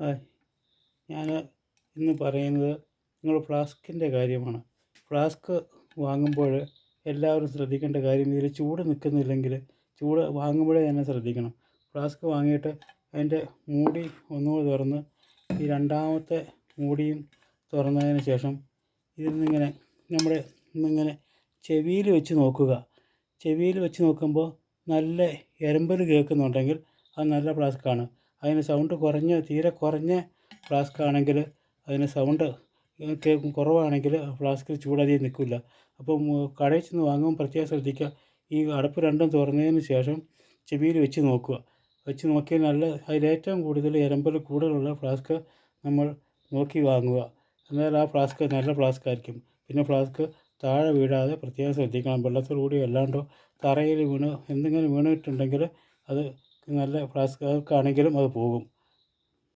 Hi. ഞാൻ ഇന്ന് പറയുന്നത് നിങ്ങൾ ഫ്ലാസ്കിന്റെ കാര്യമാണ്. ഫ്ലാസ്ക് വാങ്ങുമ്പോൾ എല്ലാവരും ശ്രദ്ധിക്കേണ്ട കാര്യം ഇതിൽ ചൂട് നിൽക്കുന്നില്ലെങ്കിൽ ചൂട് വാങ്ങുമ്പോഴേ തന്നെ ശ്രദ്ധിക്കണം. ഫ്ലാസ്ക് വാങ്ങിയിട്ട് അതിന്റെ മൂടി ഒന്നുകൂടി തുറന്ന് ഈ രണ്ടാമത്തെ മൂടിയും തുറന്നതിന് ശേഷം ഇതിൽ നിന്നിങ്ങനെ നമ്മുടെ ഇന്നിങ്ങനെ ചെവിയിൽ വെച്ച് നോക്കുക. ചെവിയിൽ വെച്ച് നോക്കുമ്പോൾ നല്ല എരമ്പൽ കേൾക്കുന്നുണ്ടെങ്കിൽ അത് നല്ല ഫ്ലാസ്ക്കാണ് അതിന് സൗണ്ട് കുറഞ്ഞ തീരെ കുറഞ്ഞ ഫ്ലാസ്ക് ആണെങ്കിൽ അതിന് സൗണ്ട് കുറവാണെങ്കിൽ ഫ്ലാസ്ക് ചൂടധികം നിൽക്കില്ല. അപ്പം കടയിൽ ചെന്ന് വാങ്ങുമ്പോൾ പ്രത്യേകം ശ്രദ്ധിക്കുക. ഈ അടപ്പ് രണ്ടും തുറന്നതിന് ശേഷം ചെവിയിൽ വെച്ച് നോക്കുക. വെച്ച് നോക്കിയാൽ നല്ല അതിലേറ്റവും കൂടുതൽ എരമ്പൽ കൂടുതലുള്ള ഫ്ലാസ്ക് നമ്മൾ നോക്കി വാങ്ങുക. എന്നാൽ ആ ഫ്ലാസ്ക് നല്ല ഫ്ലാസ്ക് ആയിരിക്കും. പിന്നെ ഫ്ലാസ്ക് താഴെ വീഴാതെ പ്രത്യേകം ശ്രദ്ധിക്കണം. വെള്ളത്തിലൂടെ അല്ലാണ്ടോ തറയിൽ വീണ് എന്തെങ്കിലും വീണിട്ടുണ്ടെങ്കിൽ അത് നല്ല ഫ്ലാസ്ക് ആണെങ്കിലും അത് പോകും.